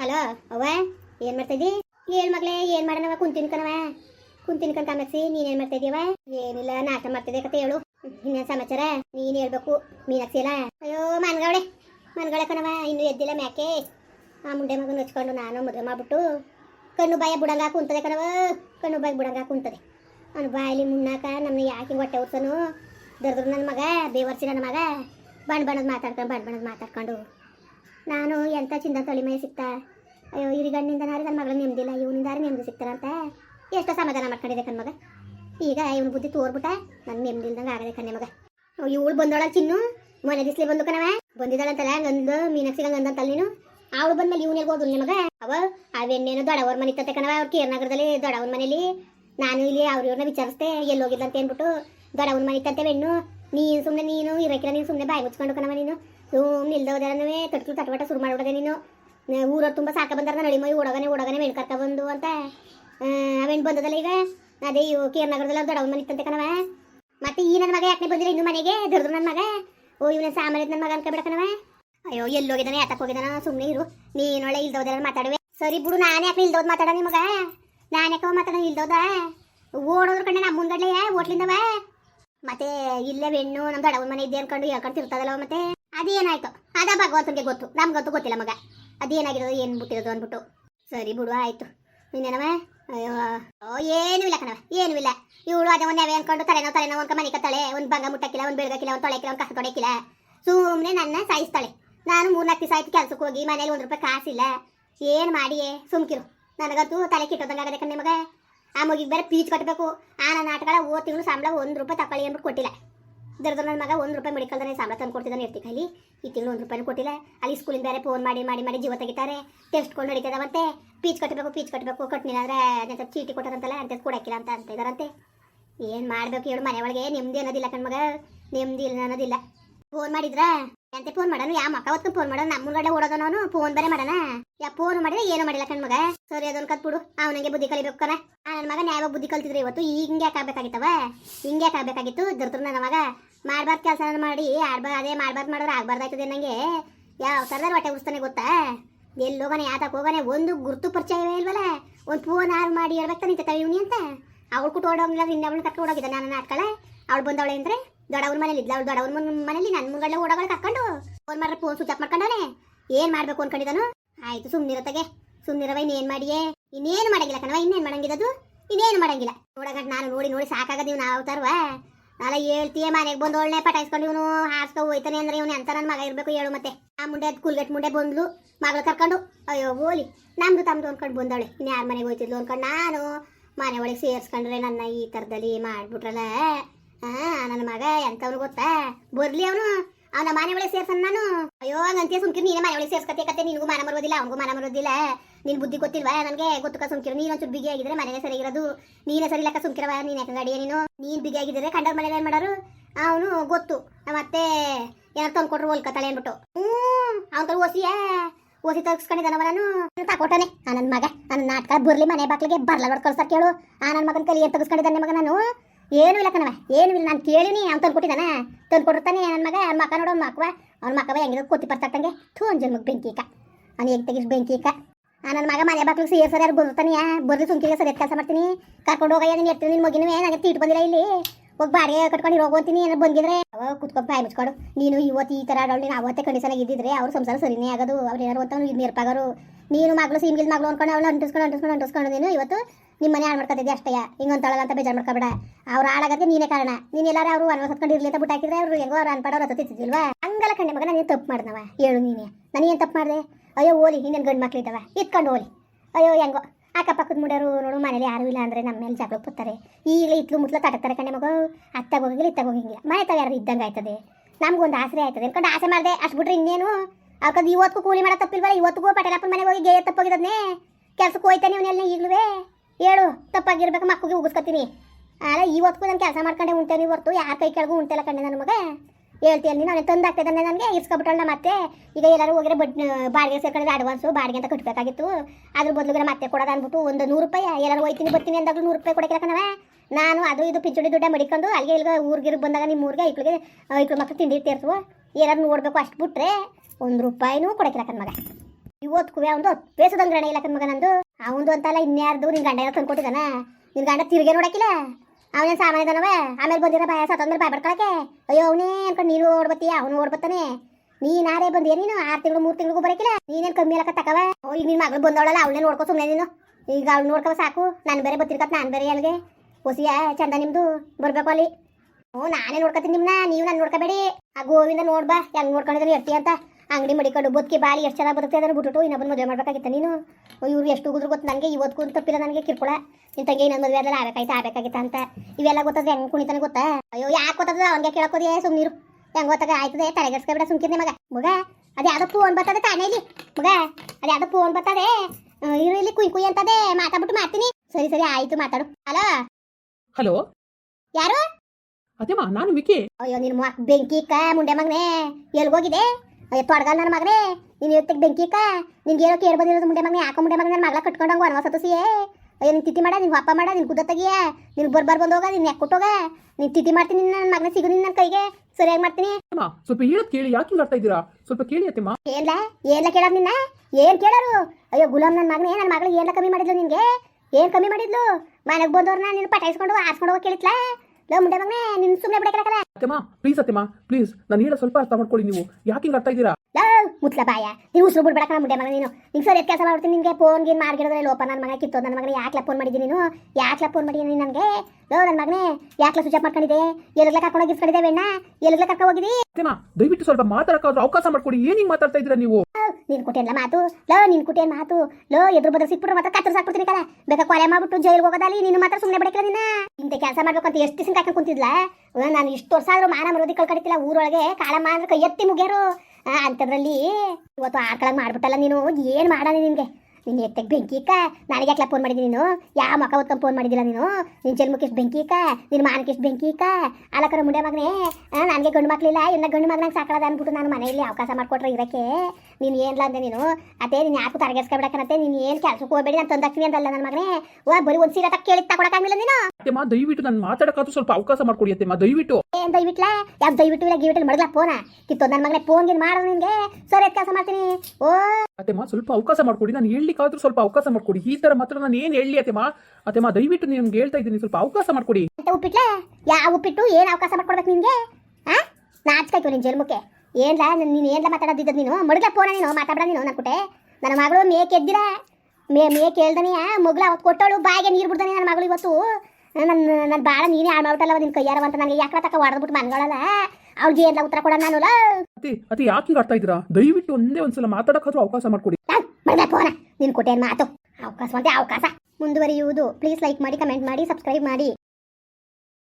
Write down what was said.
Hello, ಅವ್ವ, ಏನ್ ಮಾಡ್ತಾ ಇದ್ದಿ? ಏನ್ ಮಗ್ಲೆ, ಏನ್ ಮಾಡನವ ಕುಂತಿನ್ಕನವ ಕಣವ ಕುಂತಿನ ನೀನ್ ಏನ್ ಮಾಡ್ತಾ ಇದೀವ ಏನಿಲ್ಲ ನಾಟ ಮಾಡ್ತಿದ್ದೆ ಕತೆ ಹೇಳು. ಇನ್ನೇನ್ ಸಮಾಚಾರ? ನೀನ್ ಹೇಳ್ಬೇಕು, ಮೀನಾಕ್ಷಿ ಅಲ್ಲ ಅಯ್ಯೋ, ಮನ್ಗವಳೆ ಮನ್ಗಳೆ ಕಣವ ಇನ್ನು ಎದ್ದಿಲ್ಲ ಮ್ಯಾಕೆ? ಆ ಮುಂಡೆ ಮಗನ ಹಚ್ಕೊಂಡು ನಾನು ಮದುವೆ ಮಾಡ್ಬಿಟ್ಟು ಕಣ್ಣು ಬಾಯ ಬುಡಂಗ ಕುಂತದೆ ಕಣವ ಕಣ್ಣು ಬಾಯಿ ಬುಡಂಗ ಕುಂತದೆ. ಅವ್ನು ಬಾಯಲ್ಲಿ ಮುನ್ನಾಕ ನಮ್ಮನ್ನ ಯಾಕೆ ಹೊಟ್ಟೆ ಉರ್ಸನು? ದರ್ದ್ರು ನನ್ನ ಮಗ, ಬೇವರ್ಸಿ ನನ್ನ ಮಗ. ಬಣ್ಣ ಬಣ್ಣದ ಮಾತಾಡ್ಕೊಂಡು, ಬಣ್ಣ ಬಣ್ಣದ ಮಾತಾಡ್ಕೊಂಡು. ನಾನು ಎಂಥ ಚಿಂದ ತೊಳಿಮಯ ಸಿಕ್ತ? ಅಯ್ಯೋ ಇರಿಗಣ್ಣಿಂದ ನಾರಿ ನನ್ನ ಮಗಳು ನೆಮ್ಮದಿಲ್ಲ ಇವನಿಂದಾರಿ ನೆಮ್ಮದಿ ಸಿಕ್ತಾರಂತ ಎಷ್ಟೋ ಸಮಾಧಾನ ಮಾಡ್ಕೊಂಡಿದೆ ಕಣ್ಮಗ ಈಗ ಇವನು ಬುದ್ಧಿ ತೋರ್ಬಿಟ್ಟ ನನ್ನ ನೆಮ್ಮದಿಲ್ದಂಗೆ ಆಗದೆ ಕಣ್ಣೆ ಮಗ. ಇವಳು ಬಂದೋಳ ಚಿನ್ನು? ಮೊನ್ನೆ ದಿಸ್ಲಿ ಬಂದು ಕಣವ ಬಂದಿದ್ದಾಳಂತಲ್ಲ ಗಂದು ಮೀನಾಕ್ಷಿಗ ಗಂದಂತಲ್ಲ ನೀನು? ಅವಳು ಬಂದ್ಮೇಲೆ ಇವನು ಹೋದ್ರು ಮಗ ಅವ ಅವೆನ್ನೇನು ದೊಡ್ಡವ್ರ ಮನೆ ಇತ್ತಂತೆ ಕಣವ ಅವ್ರ ಕೇರ್ನಗರದಲ್ಲಿ ದೊಡ್ಡವನ ಮನೇಲಿ ನಾನು ಇಲ್ಲಿ ಅವ್ರ ಇವ್ರನ್ನ ಎಲ್ಲಿ ಹೋಗಿಲ್ಲ ಅಂತ ಅಂದ್ಬಿಟ್ಟು ದೊಡವನ ಮನೆ ಇತ್ತಂತೆ ಹೆಣ್ಣು ನೀನು ಸುಮ್ಮನೆ ನೀನು ಇರಕ್ಕಿಲ್ಲ ನೀನು ಸುಮ್ಮನೆ ಬಾಯಿ ಮುಚ್ಕೊಂಡು ಕಣವ ನೀನು. ಸುಮ್ಮನೆ ಇಲ್ದೋದರನವೇ ತಟ್ಲು ತಟವಟ ಶುರು ಮಾಡ್ಬಿಡದೆ ನೀನು. ಊರವ್ರು ತುಂಬ ಸಾಕ ಬಂದಾರ ನಡಿಮ ಓಡಗನೆ ಓಡಗನೆ ಕರ್ಕ ಬಂದು ಅಂತ. ಅವೇನು ಬಂದದಲ್ಲ ಈಗ? ಅದೇ ಇವು ಕೇರ್ ನಗರದಲ್ಲಿ ದೊಡವನ ಮನೆ ಇತ್ತಂತೆ ಕಣವ ಮತ್ತೆ ಈ ನನ್ನ ಮಗ ಯಾಕೆ ಬಂದಿಲ್ಲ ಇನ್ನು ಮನೆಗೆ? ದೊಡ್ಡದು ನನ್ನ ಮಗ. ಓ, ಇವನ ಸಾಮಾನ್ಯ ನನ್ನ ಮಗ ಅನ್ಕೊಬಿಡ ಕಣವ ಅಯ್ಯೋ, ಎಲ್ಲಿ ಹೋಗಿದ್ದಾನೆ? ಯಾತಕ್ಕೆ ಹೋಗಿದ್ದಾನ? ಸುಮ್ಮನೆ ಇರು. ನೀನೊಳ್ಳೆ ಇಲ್ದೋದೆಲ್ಲ ಮಾತಾಡುವೆ. ಸರಿ ಬಿಡು, ನಾನು ಯಾಕೆ ಇಲ್ದೋದ್ ಮಾತಾಡ ನಿಮಗ? ನಾನು ಯಾಕೆ ಮಾತಾಡ ಇಲ್ದೋದ? ಓಡೋದ್ರ ಕಣ್ಣೆ ನಮ್ಮ ಮುಂದಡ್ಲೆ ಹೋಟ್ಲಿಂದವ. ಮತ್ತೆ ಇಲ್ಲೇ ಹೆಣ್ಣು ನಮ್ಮ ದಡವನ ಮನೆ ಇದ್ದೆ ಅನ್ಕೊಂಡು ಹೇಳ್ಕೊಂಡು ತಿರ್ತದಲ್ಲ ಮತ್ತೆ. ಅದೇನಾಯ್ತು? ಅದ ಭಗವಂತನಿಗೆ ಗೊತ್ತು. ನಮ್ಗಂತೂ ಗೊತ್ತಿಲ್ಲ ಮಗ. ಅದೇನಾಗಿರೋದು, ಏನು ಬಿಟ್ಟಿರೋದು ಅಂದ್ಬಿಟ್ಟು. ಸರಿ ಬಿಡು, ಆಯ್ತು. ಇನ್ನೇನವ? ಅಯ್ಯೋ ಓ ಏನೂ ಇಲ್ಲ ಕಣವ ಏನು ಇಲ್ಲ. ಇವಳು ಅದೇ ಒಂದು ಅನ್ಕೊಂಡು ತಲೆನೋವು ತಲೆನೋ ಒಂದು ಮನೆ ಕತ್ತಾಳೆ. ಒಂದು ಭಂಗ ಮುಟ್ಟಕ್ಕಿಲ್ಲ, ಒಂದು ಬೆಳಗಕ್ಕಿಲ್ಲ, ಒಂದು ತೊಳೆಕಿಲ್ಲ ಒಂದು ಕಸ ತೊಳೆಕಿಲ್ಲ ಸುಮ್ಮನೆ ನನ್ನ ಸಾಯಿಸ್ತಾಳೆ. ನಾನು ಮೂರ್ನಾಲ್ಕು ದಿವಸ ಆಯ್ತು ಕೆಲ್ಸಕ್ಕೆ ಹೋಗಿ ಮನೇಲಿ ಒಂದು ರೂಪಾಯಿ ಕಾಸಿಲ್ಲ. ಏನು ಮಾಡಿಯೇ? ಸುಮ್ಕಿರು. ನನಗಂತೂ ತಲೆ ಕಿಟ್ಟೋದಂಗೆ ಆಗದೆ ಕಣ್ಣೆ ಮಗ. ಆ ಮಗಿಗೆ ಬೇರೆ ಪೀಚ್ ಕಟ್ಟಬೇಕು ಆ ನನ್ನ ನಾಟಕ ಓ ತಿಂಗಳು ಸಂಬಳ ಒಂದು ರೂಪಾಯಿ ತಕೊಳ್ಳಿ ಅಂದ್ಬಿಟ್ಟು ಕೊಟ್ಟಿಲ್ಲ. ದರ್ದ್ರ ನನ್ನ ಮಗ ಒಂದು ರೂಪಾಯಿ ಮೆಡಿಕಲ್ದಾನೆ ಸಂಬಳ ತಂದು ಕೊಡ್ತಿದ್ದಾನೆ ಇರ್ತಿ ಕೈಲಿ. ಈ ತಿಂಗಳು ಒಂದು ರೂಪಾಯಿ ಕೊಟ್ಟಿಲ್ಲ. ಅಲ್ಲಿ ಸ್ಕೂಲಿಂದ ಬೇರೆ ಫೋನ್ ಮಾಡಿ ಮಾಡಿ ಮಾಡಿ ಜೀವ ತೆಗಿತಾರೆ. ಟೆಸ್ಟ್ಕೊಂಡು ನಡೀತದವಂತೆ. ಪೀಚ್ ಕಟ್ಟಬೇಕು ಪೀಚ್ ಕಟ್ಟಬೇಕು ಕಟ್ಟಿಲ್ಲ ಅಂದರೆ ಅದಂತ ಚೀಟಿ ಕೊಟ್ಟಾರಂತಲ್ಲ ಅಂತ ಕೊಡಕ್ಕಿಲ್ಲ ಅಂತ ಅಂತ ಇದಾರಂತೆ. ಏನು ಮಾಡಬೇಕು ಹೇಳು ಮನೆ ಒಳಗೆ? ನೆಮ್ಮದಿ ಅನ್ನೋದಿಲ್ಲ ಕಣ್ಮಗ. ನೆಮ್ಮದಿ ಇಲ್ಲ ಅನ್ನೋದಿಲ್ಲ. ಫೋನ್ ಮಾಡಿದ್ರಾ? ಎಂತೆ ಫೋನ್ ಮಾಡೋನು? ಯಾ ಮಕ್ಕ ಹೊತ್ತು ಫೋನ್ ಮಾಡೋ ನಮ್ಮ ಮುಂಗಡೆ ಓಡೋದ ನಾನು? ಫೋನ್ ಬರೇ ಮಾಡೋಣ ಯಾ ಫೋನ್ ಮಾಡಿದ್ರೆ ಏನು ಮಾಡಿಲ್ಲ ಕಣ್ಮಗ ಸರಿ, ಅದೊಂದು ಕತ್ ಬಿಡು. ಅವನಿಗೆ ಬುದ್ಧಿ ಕಲಿಬೇಕು ಕಣ. ಆ ನನ್ನ ಮಗ ಯಾವಾಗ ಬುದ್ಧಿ ಕಲ್ತಿದ್ರೆ ಇವತ್ತು ಹಿಂಗೆ ಯಾಕೆ ಆಗ್ಬೇಕಾಗಿತ್ತವ? ಹಿಂಗೆ ಆಗ್ಬೇಕಾಗಿತ್ತು? ದರ್ದ್ರ ನನ್ನ ಮಗ. ಮಾಡ್ಬಾರ್ದು ಕೆಲಸ ಮಾಡಿ, ಆಡ್ಬಾರ್ದು, ಅದೇ ಮಾಡ್ಬಾರ್ದು ಮಾಡಿದ್ರೆ ಆಗ್ಬಾರ್ದಾಯ್ತದೆ ನಂಗೆ. ಯಾವ ಸರ್ದಾರ್ ಹೊಟ್ಟೆ ಉಸ್ತಾನೆ ಗೊತ್ತಾ? ಎಲ್ಲಿ ಹೋಗೋಣ ಯಾತಕ್ಕೆ ಹೋಗೋಣ ಒಂದು ಗುರುತು ಪರಿಚಯವೇ ಇಲ್ವಲ್ಲ? ಒಂದು ಫೋನ್ ಆರ್ ಮಾಡಿ ಹೇಳ್ಬೇಕು ನಿಂತ ಇವನಿ ಅಂತ? ಅವಳು ಕುಟ್ಟು ಓಡೋಗಿಲ್ಲ ಅವಳು ಕರ್ಕೊಂಡು ಓಡೋಗಿದ್ದ ನಾನು ನಾಟ್ಕಳೆ? ಅವಳು ಬಂದವಳೆ ಅಂದ್ರೆ? ದೊಡ್ಡವನ ಮನೇಲಿ ಇದ್ಲ, ಅವಳು ದೊಡ್ಡವ್ರ ಮನೇಲಿ ನನ್ನ ಮುಂಗಡೆ ಓಡೋಗಳ ಕರ್ಕೊಂಡು ಫೋನ್ ಮಾಡ್ರೆ ಫೋನ್ ಸ್ವಿಚ್ ಆಫ್ ಮಾಡ್ಕೊಂಡವನೆ. ಏನು ಮಾಡಬೇಕು ಅನ್ಕೊಂಡಿದ್ದಾನು ಆಯ್ತು ಸುಮ್ಮನಿರತ್ತಗೆ ಸುಮ್ಮನಿರವ ಇನ್ನೇನು ಮಾಡಿಯೇ? ಇನ್ನೇನು ಮಾಡಂಗಿಲ್ಲ ಕಣವ ಇನ್ನೇನು ಮಾಡಂಗಿಲ್ಲದು ಇನ್ನೇನು ಮಾಡಂಗಿಲ್ಲ. ನೋಡಗಂಟ್ ನಾನು ನೋಡಿ ನೋಡಿ ಸಾಕಾಗದ ನೀವು ನಾವು ತರುವ ಅಲ್ಲ ಹೇಳ್ತೀಯ, ಮನೆಗೆ ಬಂದು ಒಳ್ಳೆ ಪಟಾಯಿಸ್ಕೊಂಡು ಇವನು ಹಾಸ್ಕೊ ಹೋಯ್ತಾನೆ ಅಂದ್ರೆ ಇವನು ಎಂತ ನನ್ನ ಮಗ ಇರಬೇಕು ಹೇಳು ಮತ್ತೆ. ಆ ಮುಂಡೆ ಕುಲ್ಗಟ್ ಮುಂಡೆ ಬಂದ್ಲು, ಮಗಳು ಕರ್ಕೊಂಡು, ಅಯ್ಯೋ ಓಲಿ ನಮ್ದು ತಮ್ದು ಅನ್ಕೊಂಡು ಬಂದವಳೆ. ಇನ್ನು ಯಾರ ಮನೆಗೆ ಹೋಯ್ತಿದ್ಲು ಅನ್ಕೊಂಡು ನಾನು ಮನೆ ಒಳಗೆ ಸೇರಿಸ್ಕೊಂಡ್ರೆ ನನ್ನ ಈ ಥರದಲ್ಲಿ ಮಾಡ್ಬಿಟ್ರಲ್ಲ. ಹಾ, ನನ್ನ ಮಗ ಎಂತವನು ಗೊತ್ತಾ? ಬರ್ಲಿ ಅವನು. ಅವನ ಮನೆ ಒಳಗೆ ಸೇರ್ಸನ್ ನಾನು. ಅಯ್ಯೋ ಹಂಗಂತೀಯ ಸುಮ್ಕಿರ್, ನೀನೇ ಮನೆ ಒಳಗೆ ಸೇರ್ಸ್ಕತ್ತೆ ಕತ್ತೆ ನಿನಗೂ ಮನ ಮರೋದಿಲ್ಲ ಅವನಿಗೂ ಮನೆ ಮರೋದಿಲ್ಲ ನಿನ್ ಬುದ್ಧಿ ಗೊತ್ತಿಲ್ವಾ? ನನಗೆ ಗೊತ್ತುಕ ಸುಮ್ಕಿರು. ನೀನು ಒಂಚೂರು ಬಿಗಿ ಆಗಿದ್ರೆ ಮನೆಗೆ ಇರೋದು. ನೀನೇ ಸರಿ ಲೆಕ್ಕ ಸುಮ್ಕಿರವ. ನೀನ್ ಯಾಕೆ ಗಾಡಿಯ ನೀನು? ನೀನ್ ಬಿಗಿ ಆಗಿದ್ರೆ ಕಂಡವ್ರ ಮನೇಲಿ ಏನ್ ಮಾಡೋರು? ಅವನು ಗೊತ್ತು. ಮತ್ತೆ ಏನಾರು ತಂದ್ಕೊಟ್ರು ಹೋಲ್ಕತ್ತಾಳೆ ಅನ್ಬಿಟ್ಟು ಹ್ಮ್ ಅವನ ಓಸಿಯಾ ಓಸಿ ತಗ್ಸ್ಕೊಂಡಿದ್ದಾನವ ನಾನು. ತಕೊಟ್ಟನೆ ಆ ನನ್ನ ಮಗ, ನನ್ನ ನಾಟಕ ಬರ್ಲಿ, ಮನೆ ಬಾಕ್ಲಿಗೆ ಬರ್ಲ ಹೊಡ್ ಕಳ್ಸಕ್ ಕೇಳು. ಆ ನನ್ನ ಮಗನ ಕಲಿ ತೆಗೆಸ್ಕೊಂಡಿದ್ದಾನೆ ಮಗ ನಾನು? ಏನು ಇಲ್ಲ ಕಣವ ಏನು ಇಲ್ಲ. ನಾನು ಕೇಳಿನಿ, ಅವ್ನು ತಂದು ಕೊಟ್ಟಿದ್ದಾನೆ ತಂದು ಕೊಟ್ಟಿರ್ತಾನೆ ನನ್ನ ಮಗ, ಅವ್ನ ಮಕ್ಕ ನೋಡೋ ಮಕ್ಕವ ಅವ್ನ ಮಕ್ಕವ ಹೆಂಗಿದ್ರು ಕೊತ್ತಿ ಬರ್ತಂಗೆ ಥೂ, ಒಂದು ಜನ್ಮಕ್ಕೆ ಬೆಂಕಿ ಇಕ್ಕ ಅವ್ನು ಹೇಗೆ ತೆಗಿಸ್ ಬೆಂಕಿ ಆ ನನ್ನ ಮಗ ಮನೆ ಬಾಕ್ಲಿಗೆ ಸೇರ್ ಸರಿ ಯಾರು ಬರ್ತಾನೆ ಬರ್ದು ಸುಮ್ಕಿಗೆ ಸರಿ ಕೆಲಸ ಮಾಡ್ತೀನಿ. ಕರ್ಕೊಂಡು ಹೋಗಯ್ಯ, ನೀನು ಎತ್ತು ನಿನ್ನ ಮಗಿನೂ ನನಗೆ ತೀಟ್ ಬಂದಿಲ್ಲ ಇಲ್ಲಿ. ಹೋಗಿ ಬಾಡಿಗೆ ಕಟ್ಕೊಂಡು ಹೋಗು ಅಂತೀನಿ, ಏನಾರು ಬಂದಿದ್ರೆ. ಅವಾಗ ಕುತ್ಕೊಂಡು ಬಾಯಿ ಮುಚ್ಕೊಂಡು, ನೀನು ಇವತ್ತು ಈ ಥರ ಆಡೋಳು, ನೀನು ಅವತ್ತೇ ಕಂಡೀಷನ್ ಇದ್ದಿದ್ರೆ ಅವ್ರು ಸಂಸಾರ ಸರಿನೇ ಆಗೋದು. ಅವ್ರು ಏನಾರು ಅಂತ ಇದು ನೀರ್ಪಾಗೋರು ನೀನು ಮಗಳು ಸೀಮ್ಗಿಲ್ ಮಗಳು ಅನ್ಕೊಂಡು ಅವಳು ಅಂಟಿಸ್ಕೊಂಡು ಅಂಟಿಸ್ಕೊಂಡು ಅಂಟಿಸ್ಕೊಂಡು, ನೀನು ಇವತ್ತು ನಿಮ್ಮ ಮನೆ ಹಾಳು ಮಾಡ್ಕೊತಿದ್ದೆ ಅಷ್ಟೇ? ಹಿಂಗಂತಳಲ್ಲ ಅಂತ ಬೇಜಾರು ಮಾಡ್ಕೊಬೇಡ. ಅವ್ರು ಹಾಳಾಗತ್ತೆ ನೀನೇ ಕಾರಣ. ನೀನು ಎಲ್ಲಾರು ಅವರು ಅನ್ವ ಹೊತ್ಕೊಂಡಿರ್ಲಿ ಅಂತ ಬಿಟ್ಟು ಹಾಕಿದ್ರೆ ಅವ್ರು ಹೆಂಗೋ ಅವ್ರು ಅನ್ಪಡೋರು ಹತ್ತು ಹತ್ತಿದ್ದಿಲ್ವಾ ಹಂಗಲ್ಲ ಕಣ್ಣೆ ಮಗ ನಾನು ತಪ್ಪು ಮಾಡ್ದವ. ಹೇಳು ನೀನೆ. ನಾನು ಏನು ತಪ್ಪು ಮಾಡಿದೆ? ಅಯ್ಯೋ, ಓಲಿ ಇನ್ನೇನು ಗಂಡು ಮಕ್ಳು ಇದ್ದಾವೆ. ಇಟ್ಕೊಂಡು ಓಲಿ. ಅಯ್ಯೋ, ಹೆಂಗೋ. ಅಕ್ಕಪಕ್ಕದ ಮುಡಿಯೋರು ನೋಡು, ಮನೇಲಿ ಯಾರು ಇಲ್ಲ ಅಂದ್ರೆ ನಮ್ಮ ಮೇಲೆ ಜಗಳ ಪುತ್ತಾರೆ ಈಗ ಇತ್ಲು ಮುತ್ಲು ತಟಕ್ತಾರೆ ಕಣ್ಣೆ ಮಗು. ಅತ್ತಾಗ ಹೋಗಿಲ್ಲ, ಇತ್ತಾಗ ಹೋಗಿಲ್ಲ ಮನೆ ತಾವ ಯಾರು ಇದ್ದಂಗೆ ಆಯ್ತದೆ? ನಮ್ಗೊಂದು ಆಸರೆ ಆಯ್ತದೆ. ಅನ್ಕೊಂಡು ಆಸೆ ಮಾಡಿದೆ. ಅಷ್ಟು ಬಿಟ್ರೆ ಇನ್ನೇನು? ಅವ್ಕದ್ ಇವತ್ತು ಕೂಲಿ ಮಾಡೋ ತಪ್ಪಿಲ್ವಲ್ಲ? ಇವತ್ತಿಗೂ ಪಟೇಲಪ್ಪನ ಮನೆಗೆ ಹೋಗಿ ಗೇಯ ತಪ್ಪೋಗಿದ್ದನ್ನೇ ಕೆಲಸಕ್ಕೆ ಹೋಯ್ತಾನೆ ಇವನೆಲ್ಲ ಈಗಲೂ ಹೇಳು, ತಪ್ಪಾಗಿರ್ಬೇಕು, ಮಕ್ಕಳಿಗೆ ಉಗಿಸ್ಕೊತೀನಿ. ಅಲ್ಲ, ಇವತ್ತಿಗೂ ನಾನು ಕೆಲಸ ಮಾಡ್ಕೊಂಡೆ ಉಂಟೇನಿ ಹೊರ್ತು, ಯಾರ ಕೈ ಕೆಳಗು ಉಂಟೆಲ್ಲ ಕಣ್ಣೆ ನನ್ನ ಮಗ. ಹೇಳ್ತೀನಿ ನಾನು ತಂದು ಹಾಕ್ತಿದ್ದಾನೆ ನನಗೆ ಇಸ್ಕೊಬಿಟ್ಟಲ್ಲ ಮತ್ತೆ. ಈಗ ಎಲ್ಲರೂ ಹೋಗಿರೋ ಬಡ್, ಬಾಡಿಗೆ ಸೇರ್ಕೊಂಡ್ರೆ ಅಡ್ವಾನ್ಸು ಬಾಡಿಗೆ ಅಂತ ಕಟ್ಟಬೇಕಾಗಿತ್ತು ಅದ್ರ ಬದಲು ಮತ್ತೆ ಕೊಡೋದು ಅಂದ್ಬಿಟ್ಟು ಒಂದು ನೂರು ರೂಪಾಯಿ, ಎಲ್ಲರೂ ಹೋಯ್ತೀನಿ ಬರ್ತೀನಿ ಅಂದಾಗಲೂ ನೂರು ರೂಪಾಯಿ ಕಣವ ನಾನು ಅದು ಇದು ಪಿಂಚುಡಿ ದುಡ್ಡ ಮಡಿಕೊಂಡು, ಅಲ್ಲಿಗೆ ಇಲ್ಲಿಗೆ ಊರಿಗೆ ಬಂದಾಗ ನಿಮ್ಮ ಊರಿಗೆ ಇಕ್ಕಳಿಗೆ ಐಕ್ಳು ಮಕ್ಕಳು ತಿಂಡಿ ತೀರ್ಸುವ. ಏನಾದ್ರು ನೋಡಬೇಕು ಅಷ್ಟು ಬಿಟ್ರೆ ಒಂದು ರೂಪಾಯಿನೂ ಕೊಡಕ್ಕಿಲ್ಲ ಕಣ್ಮಗ ಇವತ್ತು ಕುವೆ ಒಂದು ಪೇಸದಂಗ್ರಣೆ ಇಲ್ಲ ಮಗ ನಂದು. ಅವಂದು ಅಂತಲ್ಲ ಇನ್ಯಾರ್ದು ನಿನ್ನ ಗಂಡ ಎಲ್ಲ ತಂದ್ಕೊಟ್ಟಿದ್ದಾನ? ನಿನ್ನ ಗಂಡ ತಿರುಗಿ ನೋಡಕ್ಕಿಲ್ಲ? ಅವನೇ ಸಾಮಾನ್ಯ ಇದಾನವ ಆಮೇಲೆ ಬಂದಿರ ಬಾಯ ಸತ್ತಂದ್ರೆ ಭಯ ಬಡ್ಕೊಳಕ್ಕೆ? ಅಯ್ಯೋ, ಅವನೇ ಅನ್ಕೊಂಡು ನೀನು ಓಡ್ಬತ್ತೀಯ? ಅವನು ಓಡ್ಬತ್ತಾನೆ? ನೀನಾರೇ ಬಂದಿಯ ನೀನು? ಆರು ತಿಂಗಳು, ಮೂರು ತಿಂಗಳಿಗೂ ಬರಕಿಲ್ಲ? ನೀನೇನು ಕಮ್ಮಿ ಅಲ್ಲಕ ತಕವ? ಈಗ ನಿನ್ನ ಮಗಳು ಬಂದವಳಲ್ಲ ಅವಳೇ ನೋಡ್ಕೊ ಸುಮ್ಮನೆ ನೀನು. ಈಗ ಅವ್ಳು ನೋಡ್ಕೋ ಸಾಕು. ನಾನು ಬೇರೆ ಬತ್ತಿರ್ಕತ್, ನಾನು ಬೇರೆ ಅಲ್ಲಿಗೆ ಹೊಸಿಯ ಚಂದ ನಿಮ್ದು? ಬರ್ಬೇಕು ಅಲ್ಲಿ. ಹ್ಞೂ, ನಾನೇ ನೋಡ್ಕೊತೀನಿ ನಿಮ್ಮನ್ನ ನೀವು ನಾನು ನೋಡ್ಕೋಬೇಡಿ. ಆ ಗೋವಿಂದ ನೋಡ್ಬಾ ಹೆಂಗ್ ನೋಡ್ಕೊಂಡಿದ್ರೆ ಎಟ್ಟಿ ಅಂತ. ಅಂಗಡಿ ಮಡಿಕೊಂಡು ಬದುಕಿ ಬಾಳಿ ಎಷ್ಟು ಚೆನ್ನಾಗಿ ಬದುಕ್ತಾ ಅದನ್ನು ಬಿಟ್ಟು ಇನ್ನೊಬ್ಬನ ಮದುವೆ ಮಾಡ್ಬೇಕಾಗಿತ್ತ ನೀನು. ಇವ್ರು ಎಷ್ಟು ಹೋಗಿದ್ರು ಗೊತ್ತು ನನಗೆ ಇವತ್ತು ತಪ್ಪಿಲ್ಲ ನನಗೆ ಕಿರ್ಕೊಳ. ನಿನ್ನ ತಂಗಿ ಇನ್ನೊಂದು ಮದುವೆ ಅದೆಲ್ಲ ಆಗಬೇಕಾಯ್ತು ಆಗಬೇಕಾಗಿತ್ತು ಅಂತ. ಇವೆಲ್ಲ ಗೊತ್ತಾದ್ರೆ ಹೆಂಗೆ ಕುಣಿತಾನೆ ಗೊತ್ತಾ? ಅಯ್ಯೋ ಯಾಕೆ ಗೊತ್ತದ ಅವ್ನಿಗೆ ಕೇಳಕೋದೇ ಸುಮ್ನಿರು ಹೆಂಗೆ ಗೊತ್ತಾಗ ಆಯ್ತದೆ ತಲೆಗೆಡ್ಸ್ಕೊಬೇಡ ಸುಮ್ಕಿರ್ನೆ ಮಗ. ಮಗ ಅದು ಪೂ ಫೋನ್ ಬರ್ತದೆ ತಾನೇ ಇಲ್ಲಿ. ಮಗ ಅದು ಪೂ ಫೋನ್ ಬರ್ತದೆ. ಇರು ಇಲ್ಲಿ ಕುಯ್ ಕುಯ್ ಅಂತದೆ ಮಾತಾಡ್ಬಿಟ್ಟು ಮಾಡ್ತೀನಿ. ಸರಿ ಸರಿ ಆಯ್ತು ಮಾತಾಡು. ಹಲೋ? ಹಲೋ? ಯಾರು? ಅದೇಮ್ಮ ನಾನು ವಿಕಿ. ಅಯ್ಯೋ ನಿನ್ ಬೆಂಕಿ ಕ ಮುಂಡೆ ಮಗನೇ ಎಲ್ಗೋಗಿದೆ ಅಯ್ಯೋ ತೊಡಗಲ್ ನನ್ನ ಮಗನೇ ನೀನು ಇವತ್ತಿಗೆ ಬೆಂಕಿ ಇಕ್ಕ ನಿನ್ಗೆ ಏನೋ ಕೇರ್ ಬಂದಿರೋದು ಮುಂಡೆ ಮಗನೇ ಯಾಕೋ ಮುಂಡೆ ಮಗನ ನನ್ನ ಮಗಳ ಕಟ್ಕೊಂಡಂಗ ಅನ್ವಸತಸಿಯೇ ತೋಸಿಯೇ ಅಯ್ಯೋ ನಿನ್ನ ತಿಥಿ ಮಾಡ ನಿನ್ ಅಪ್ಪ ಮಾಡ ನಿನ್ ಗುದ್ದ ತೆಗಿಯ ನಿನ್ನ ಬರ್ ಬರ್ ಬಂದೋಗ ನಿನ್ ಯಾಕೆ ಕೊಟ್ಟೋಗ ನೀನು ತಿಥಿ ಮಾಡ್ತೀನಿ ನನ್ನ ಮಗನ ಸಿಗು ನಿನ್ನ ನನ್ನ ಕೈಗೆ ಸರಿಯಾಗಿ ಮಾಡ್ತೀನಿ. ಅಮ್ಮ ಸ್ವಲ್ಪ ಹೇಳೋದು ಕೇಳಿ ಯಾಕೆ ಹಿಂಗೆ ಆಡ್ತಾ ಇದ್ದೀರಾ? ಸ್ವಲ್ಪ ಕೇಳಿ ಅತ್ತೆಮ್ಮ ಏನ್ಲ ಏನ್ಲ ಕೇಳೋದು ನಿನ್ನ? ಏನ್ ಕೇಳೋರು? ಅಯ್ಯೋ ಗುಲಾಮ್ ನನ್ನ ಮಗನೇ ನನ್ನ ಮಗಳು ಏನ್ಲ ಕಮ್ಮಿ ಮಾಡಿದ್ಲು ನಿನ್ಗೆ? ಏನ್ ಕಮ್ಮಿ ಮಾಡಿದ್ಲು? ಮನೆಗೆ ಬಂದವ್ರನ್ನ ನೀನು ಪಟಾಯಿಸ್ಕೊಂಡು ಆರಿಸ್ಕೊಂಡು ಹೋಗಿ ಕೇಳಿತ್ಲಾ? ಲೋ ಮುಂಡೆ ಮಗನೇ ನಿನ್ನ ಸುಮ್ಮನೆ ಬಿಡಕ್ಕಾಗಲ್ಲ ಅತ್ತೆಮ್ಮ ಪ್ಲೀಸ್ ಅತ್ತೆಮ್ಮ ಪ್ಲೀಸ್ ನಾನು ಹೇಳೋ ಸ್ವಲ್ಪ ಅರ್ಥ ಮಾಡ್ಕೊಳ್ಳಿ ನೀವು. ಯಾಕೆ ಹಿಂಗೆ ಅರ್ಥ ಇದ್ದೀರಾ? ಮುತ್ಲ ಬಾಯ ನೀವು ಉಸಿರು ಬಿಡ್ಬೇಡ ಮುಂಡೆ ಮಗ ನೀನು. ನಿಂಗೆ ಸರಿ ಕೆಲಸ ಮಾಡ್ತೀನಿ ನಿಮಗೆ ಫೋನ್ ಗೀನ್ ಮಾಡ್ಗಿಡೋದ್ರೆ ಲೋಪ ನನ್ನ ಮಗ ಕಿತ್ತು ನನ್ನ ಮಗನೇ. ಯಾಕೆ ಫೋನ್ ಮಾಡಿದ್ದೀನಿ ನೀನು? ಯಾಕೆ ಫೋನ್ ಮಾಡಿದ್ದೀನಿ ನನಗೆ? ಲೋ ನನ್ನ ಮಗನೇ ಯಾಕೆ ಸ್ವಿಚ್ ಮಾಡ್ಕೊಂಡಿದೆ ಮಾಡ್ಕೊಂಡಿದ್ದೆ? ಎಲ್ಲೆಲ್ಲ ಕರ್ಕೊಂಡು ಹೋಗಿ ಇಸ್ಕೊಂಡಿದ್ದೆ ಬೇಡ ಎಲ್ಲೆಲ್ಲ ಕರ್ಕೊಂಡು ಹೋಗಿದಿ? ಅತ್ತೆಮ್ಮ ದಯವಿಟ್ಟು ಸ್ವಲ್ಪ ಮಾತಾಡಕ್ಕಾದ್ರೂ ಅವಕಾಶ ಮಾಡ್ಕೊಡಿ. ಏನ್ ಹಿಂಗ್ ಮಾತಾಡ್ತಾ ಇದ್ದೀರಾ ನೀವು? ನೀನ್ ಕುಟೇನ್ಲ ಮಾತು? ಲೋ ನೀನ್ ಕುಟೇನ್ ಮಾತು? ಲೋ ಎದುರು ಬದ್ರ ಸಿಕ್ಬಿಟ್ರೆ ಮಾತ್ರ ಕತ್ತರ ಸಾಕ್ಬಿಡ್ತೀನಿ ಕಲ ಬೇಕಾ ಕೊಲೆ ಮಾಡ್ಬಿಟ್ಟು ಜೈಲ್ ಹೋಗೋದಲ್ಲಿ ನೀನು ಮಾತ್ರ ಸುಮ್ಮನೆ ಬಿಡಕ್ಕಿಲ್ಲ ನಿನ್ನ ಇಂಥ ಕೆಲಸ ಮಾಡ್ಬೇಕಂತ ಅಂತ ಎಷ್ಟು ದಿವಸ ಕಾಯ್ಕೊಂಡು ಕುಂತಿದ್ಲ? ನಾನು ಇಷ್ಟು ವರ್ಷ ಆದರೂ ಮಾನ ಮರೋದಿ ಕಳ್ಕಡಿತಿಲ್ಲ ಊರೊಳಗೆ. ಕಾಳಮ್ಮ ಅಂದ್ರೆ ಕೈ ಎತ್ತಿ ಮುಗ್ಯಾರು. ಅಂಥದ್ರಲ್ಲಿ ಇವತ್ತು ಆಕಳಾಗ ಮಾಡ್ಬಿಟ್ಟಲ್ಲ ನೀನು. ಏನು ಮಾಡೋಣ ನಿನಗೆ? ನೀನು ಎತ್ತಕ್ಕೆ ಬೆಂಕಿ ಇಕ್ಕ. ನನಗೆ ಯಾಕೆ ಫೋನ್ ಮಾಡಿದ್ದೀನಿ ನೀನು? ಯಾವ ಮಕ ಹೊತ್ಕೊಂಡು ಫೋನ್ ಮಾಡಿದಿಲ್ಲ ನೀನು? ನಿನ್ನ ಜನ್ಮಕ್ಕೆ ಬೆಂಕಿಕ ನಿನ್ನ ಬೆಂಕಿಕ ಬೆಂಕಿ ಇಕ್ಕ? ಅಲಕರ ಮುಂಡೆ ಮಗನೇ. ನನಗೆ ಗಂಡು ಮಕ್ಕಳಿಲ್ಲ ಇನ್ನ ಗಂಡು ಮಗನಾಗ ಸಾಕಳದ ಅಂದ್ಬಿಟ್ಟು ನಾನು ಮನೆಯಲ್ಲಿ ಅವಕಾಶ ಮಾಡಿಕೊಟ್ರೆ ಇರಕ್ಕೆ. ನೀನು ಏನ್ಲ ಅಂದೆ ನೀನು? ಅದೇ ನೀನು ಯಾಕೂ ತರಗೆಸ್ಕೊಬಿಡಕನತ್ತೆ ನೀನು ಏನು ಕೆಲಸಕ್ಕೆ ಹೋಗ್ಬೇಡಿ ನಾನು ತಂದಾಕ್ತೀನಿ ಅಂದಲ್ಲ ನನ್ನ ಮಗನೇ. ಓ ಬರೀ ಒಂದು ಸೀರೆ ತಕ್ಕ ಕೇಳಿ ತಗೊಳಕಾಗಿಲ್ಲ ನೀನು? ಅತ್ತೆಮ್ಮ ದಯವಿಟ್ಟು ನಾನು ಮಾತಾಡಕ್ಕಾದ್ರೂ ಸ್ವಲ್ಪ ಅವಕಾಶ ಮಾಡ್ಕೊಡಿ ಅತ್ತೆಮ್ಮ ದಯವಿಟ್ಟು. ಏನ್ ದಯವಿಟ್ಲ? ಯಾವ ದಯವಿಟ್ಟು ಇಲ್ಲ ಗಿವಿಟಲ್ಲಿ ಮಡಗ್ಲ ಫೋನ? ಕಿತ್ತು ನನ್ನ ಮಗನೇ ಫೋನ್ ಗಿನ್ ಮಾಡೋದು ನಿನಗೆ. ಸರಿ ಕೆಲಸ ಮಾಡ್ತೀನಿ. ಓ. ಅತ್ತೆಮ್ಮ ಸ್ವಲ್ಪ ಅವಕಾಶ ಮಾಡ್ಕೊಡಿ ನಾನು ಹೇಳಲಿಕ್ಕಾದ್ರೂ ಸ್ವಲ್ಪ ಅವಕಾಶ ಮಾಡ್ಕೊಡಿ. ಈ ತರ ಮಾತ್ರ ನಾನು ಏನ್ ಹೇಳಿ ಅತ್ತೆಮ್ಮ? ಅತ್ತೆಮ್ಮ ದಯವಿಟ್ಟು ನಿಮ್ಗೆ ಹೇಳ್ತಾ ಇದ್ದೀನಿ ಸ್ವಲ್ಪ ಅವಕಾಶ ಮಾಡ್ಕೊಡಿ. ಉಪ್ಪಿಟ್ಲೆ ಉಪ್ಪಿಟ್ಲ? ಯಾವ ಉಪ್ಪಿಟ್ಟು ಏನು ಅವಕಾಶ ಮಾಡ್ಕೊಡ್ಬೇಕು ನಿನ್ಗೆ? ಆ? ನಾಚ್ಕಾಯ್ತು ನಿನ್ ಜನ್ಮಕ್ಕೆ ಏನ್ಲ? ನೀನು ಏನ್ಲ ಮಾತಾಡೋದಿದ್ದ ನೀನು? ಮಡಗ್ಲ ಫೋನ ನೀನು? ಮಾತಾಡ ನೀನು ನನ್ಕುಟೆ ನನ್ನ ಮಗಳು ಮೇಕ್ ಎದ್ದಿರ ಮೇ ಮೇ ಕೇಳ್ದನೆಯ ಮಗಳು ಅವತ್ತು ಕೊಟ್ಟವಳು ಬಾಯಿಗೆ ನೀರು ಬಿಡ್ದಾನೆ ನನ್ನ ಮಗಳು ಇವತ್ತು. ನನ್ನ ನನ್ನ ಭಾಳ ನೀನೇ ಹಾಳು ಮಾಡ್ಬಿಟ್ಟಲ್ಲ ನಿನ್ನ ಕೈಯಾರವ ಅಂತ ನನಗೆ ಯಾಕೆ ತಕ ಹೊಡೆದ್ಬಿಟ್ಟು ಮನ್ಗಳಲ್ಲ? ಅವ್ಳಿಗೆ ಏನ್ಲ ಉತ್ತರ ಕೊಡ ನಾನು ಅತಿ ಅತ್ತೆ ಯಾಕೆ ಹಿಂಗ್ ಆಡ್ತಾ ಇದ್ದೀರಾ? ದಯವಿಟ್ಟು ಒಂದೇ ಒಂದ್ಸಲ ಮಾತಾಡಕ್ಕಾದ್ರೂ ಅವಕಾಶ ಮಾಡ್ಕೊಡಿ. ಮಡಗ್ಲ ಫೋನ ನಿನ್ ಕೊಟ್ಟೇನ್ ಮಾತು. ಅವಕಾಶ ಅಂತೆ ಅವಕಾಶ. ಮುಂದುವರಿಯುವುದು. ಪ್ಲೀಸ್ ಲೈಕ್ ಮಾಡಿ ಕಮೆಂಟ್ ಮಾಡಿ ಸಬ್ಸ್ಕ್ರೈಬ್ ಮಾಡಿ.